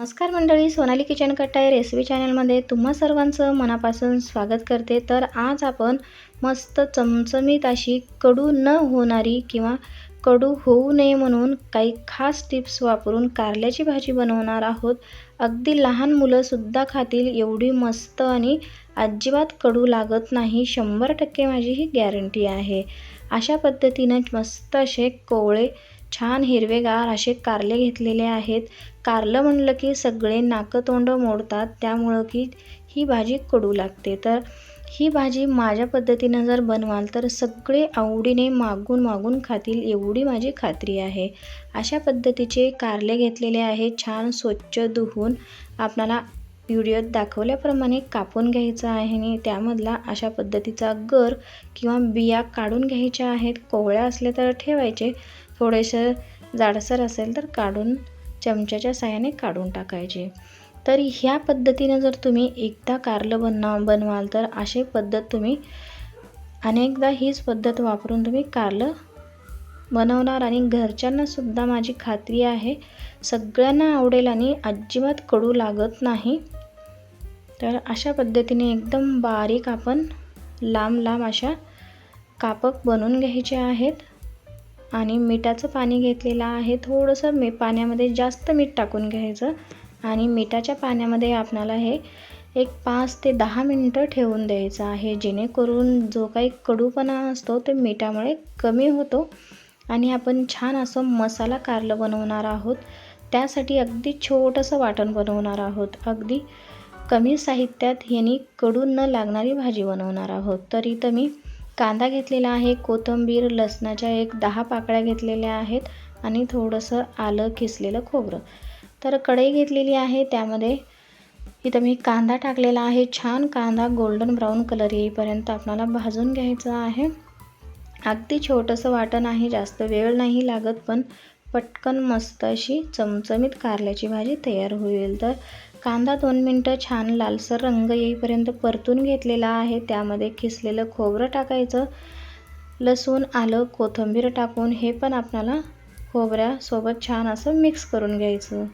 नमस्कार मंडळी सोनाली किचन कट्टा रेसिपी चॅनलमध्ये तुम्हा सर्वांचं मनापासून स्वागत करते. तर आज आपण मस्त चमचमीत अशी कडू न होणारी किंवा कडू होऊ नये म्हणून काही खास टिप्स वापरून कारल्याची भाजी बनवणार आहोत. अगदी लहान मुलंसुद्धा खातील एवढी मस्त आणि अजिबात कडू लागत नाही शंभर टक्के माझी ही गॅरंटी आहे. अशा पद्धतीनं मस्त असे कोवळे छान हिरवेगार असे कारले घेतलेले आहेत. कारलं म्हणलं की सगळे नाकतोंड मोडतात त्यामुळं की ही भाजी कडू लागते. तर ही भाजी माझ्या पद्धतीनं जर बनवाल तर सगळे आवडीने मागून मागून खातील एवढी माझी खात्री आहे. अशा पद्धतीचे कारले घेतलेले आहे छान स्वच्छ धुवून. आपणाला व्हिडिओत दाखवल्याप्रमाणे कापून घ्यायचं आहे आणि त्यामधला अशा पद्धतीचा गर किंवा बिया काढून घ्यायच्या आहेत. कोवळ्या असल्या तर ठेवायचे थोडेसं जाडसर असेल तर काढून चमच्याच्या साहाय्याने काढून टाकायचे. तर ह्या पद्धतीनं जर तुम्ही एकदा कारलं बनवा बनवाल तर अशी पद्धत तुम्ही अनेकदा हीच पद्धत वापरून तुम्ही कारलं बनवणार. आणि घरच्यांनासुद्धा माझी खात्री आहे सगळ्यांना आवडेल आणि अजिबात कडू लागत नाही. तर अशा पद्धतीने एकदम बारीक आपण लांब लांब अशा कापक बनवून घ्यायचे आहेत. आणि मिठाचं पाणी घेतलेलं आहे. थोडंसं मी पाण्यामध्ये जास्त मीठ टाकून घ्यायचं. आणि मिठाच्या पाण्यामध्ये आपणाला हे एक पाच ते दहा मिनटं ठेवून द्यायचं आहे. जेणेकरून जो काही कडूपणा असतो ते मिठामुळे कमी होतो. आणि आपण छान असं मसाला कारलं बनवणार आहोत. त्यासाठी अगदी छोटंसं वाटण बनवणार आहोत. अगदी कमी साहित्यात ह्यानी कडू न लागणारी भाजी बनवणार आहोत. तर इथं मी कांदा घेतलेला आहे कोथिंबीर लसणाच्या एक दहा पाकळ्या घेतलेल्या आहेत आणि थोडंसं आलं किसलेलं खोबरं. तर कढई घेतलेली आहे त्यामध्ये इथं मी कांदा टाकलेला आहे. छान कांदा गोल्डन ब्राऊन कलर येईपर्यंत आपणाला भाजून घ्यायचं आहे. अगदी छोटंसं वाटण आहे जास्त वेळ नाही लागत पण पटकन मस्त अशी चमचमीत कारल्याची भाजी तयार होईल. तर कांदा दोन मिनटं छान लालसर रंग येईपर्यंत परतून घेतलेला आहे. त्यामध्ये खिसलेलं खोबरं टाकायचं. लसूण आलं कोथिंबीर टाकून हे पण आपल्याला खोबऱ्यासोबत छान असं मिक्स करून घ्यायचं.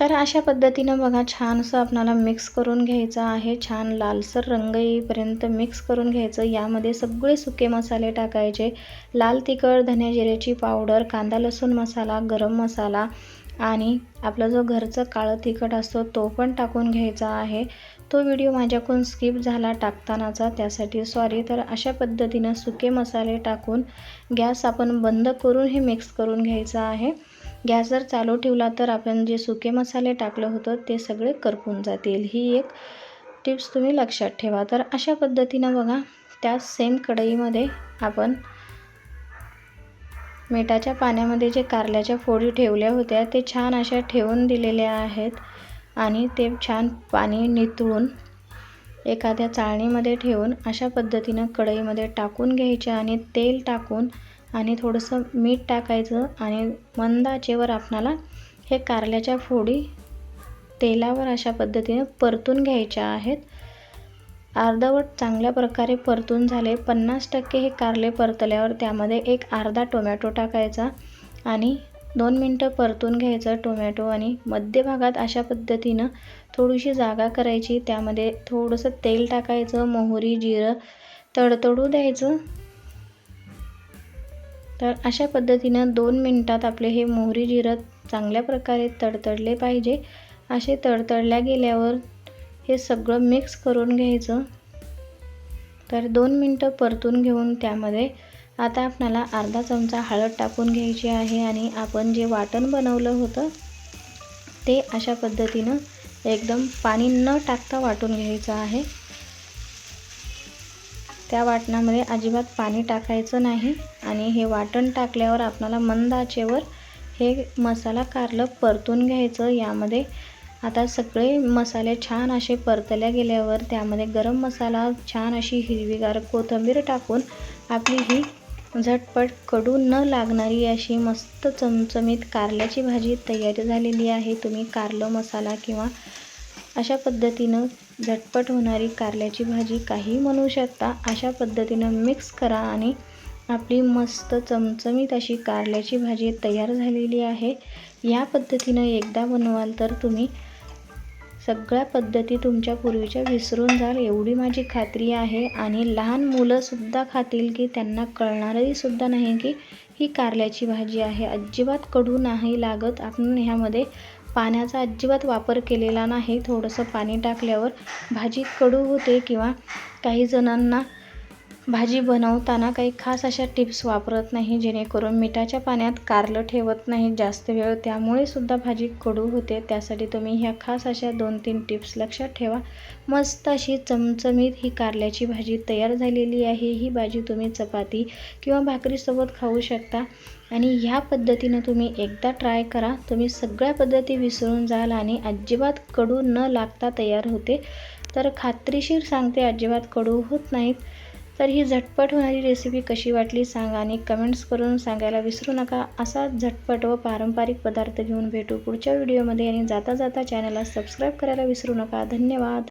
तर अशा पद्धतीनं बघा छान असं आपल्याला मिक्स करून घ्यायचं आहे. छान लालसर रंग येईपर्यंत मिक्स करून घ्यायचं. यामध्ये सगळे सुके मसाले टाकायचे. लाल तिखट धन्या जिऱ्याची पावडर कांदा लसूण मसाला गरम मसाला आणि आपला जो घरचं काळं तिखट असतो तो पण टाकून घ्यायचा आहे. तो व्हिडिओ माझ्याकडून स्किप झाला टाकतानाचा त्यासाठी सॉरी तर अशा पद्धतीनं सुके मसाले टाकून गॅस आपण बंद करून हे मिक्स करून घ्यायचं आहे. गॅस जर चालू ठेवला तर आपण जे सुके मसाले टाकलं होतं ते सगळे करपून जातील. ही एक टिप्स तुम्ही लक्षात ठेवा. तर अशा पद्धतीनं बघा त्या सेम कढईमध्ये आपण मिठाच्या पाण्यामध्ये जे कारल्याच्या फोडी ठेवल्या होत्या ते छान अशा ठेवून दिलेल्या आहेत आणि ते छान पाणी निथळून एखाद्या चाळणीमध्ये ठेवून अशा पद्धतीनं कढईमध्ये टाकून घ्यायचे आणि तेल टाकून आणि थोडंसं मीठ टाकायचं आणि मंद आचेवर आपणाला हे कारल्याच्या फोडी तेलावर अशा पद्धतीने परतून घ्यायच्या आहेत. अर्धवट चांगल्या प्रकारे परतून झाले. पन्नास टक्के हे कारले परतल्यावर त्यामध्ये एक अर्धा टोमॅटो टाकायचा आणि दोन मिनटं परतून घ्यायचं टोमॅटो आणि मध्यभागात अशा पद्धतीनं थोडीशी जागा करायची. त्यामध्ये थोडंसं तेल टाकायचं मोहरी जिरं तडतडू द्यायचं. तर अशा पद्धतीनं दोन मिनटात आपले हे मोहरी जिरं चांगल्या प्रकारे तडतडले पाहिजे. असे तडतडल्या गेल्यावर हे सगळं मिक्स करून घ्यायचं. तर दोन मिनटं परतून घेऊन त्यामध्ये आता आपल्याला अर्धा चमचा हळद टाकून घ्यायची आहे आणि आपण जे वाटण बनवलं होतं ते अशा पद्धतीनं एकदम पाणी न टाकता वाटून घ्यायचं आहे. त्या वाटणामध्ये अजिबात पाणी टाकायचं नाही आणि हे वाटण टाकल्यावर आपल्याला मंद आचेवर हे मसाला कारलं परतून घ्यायचं. यामध्ये आता सगळे मसाले छान असे परतल्या गेल्यावर त्यामध्ये गरम मसाला छान अशी हिरवीगार कोथिंबीर टाकून आपली ही झटपट कडू न लागणारी अशी मस्त चमचमीत कारल्याची भाजी तयार झालेली आहे. तुम्ही कारलं मसाला किंवा अशा पद्धतीनं झटपट होणारी कारल्याची भाजी काही म्हणू शकता. अशा पद्धतीनं मिक्स करा आणि आपली मस्त चमचमीत अशी कारल्याची भाजी तयार झालेली आहे. या पद्धतीनं एकदा बनवाल तर तुम्ही सगळ्या पद्धती तुमच्या पूर्वीच्या विसरून जाल. एवढी माझी खात्री आहे. आणि लहान मुलंसुद्धा खातील की त्यांना कळणारही सुद्धा नाही की ही कारल्याची भाजी आहे. अजिबात कडू नाही लागत. आपण ह्यामध्ये पाण्याचा अजिबात वापर केलेला नाही. थोडंसं पाणी टाकल्यावर भाजी कडू होते किंवा काही जणांना भाजी बनवताना काही खास अशा टिप्स वापरत नाही जेणेकरून मिठाच्या पाण्यात कारलं ठेवत नाही जास्त वेळ त्यामुळे सुद्धा भाजी कडू होते. त्यासाठी तुम्ही ह्या खास अशा दोन तीन टिप्स लक्षात ठेवा. मस्त अशी चमचमीत ही कारल्याची भाजी तयार झालेली आहे. ही भाजी तुम्ही चपाती किंवा भाकरीसोबत खाऊ शकता. आणि ह्या पद्धतीनं तुम्ही एकदा ट्राय करा. तुम्ही सगळ्या पद्धती विसरून जाल आणि अजिबात कडू न लागता तयार होते. तर खात्रीशीर सांगते अजिबात कडू होत नाहीत. तर ही झटपट होणारी रेसिपी कशी वाटली सांगा आणि कमेंट्स करून सांगायला विसरू नका. असा झटपट व पारंपरिक पदार्थ घेऊन भेटू पुढच्या व्हिडिओमध्ये आणि जाता जाता चॅनलला सबस्क्राईब करायला विसरू नका. धन्यवाद.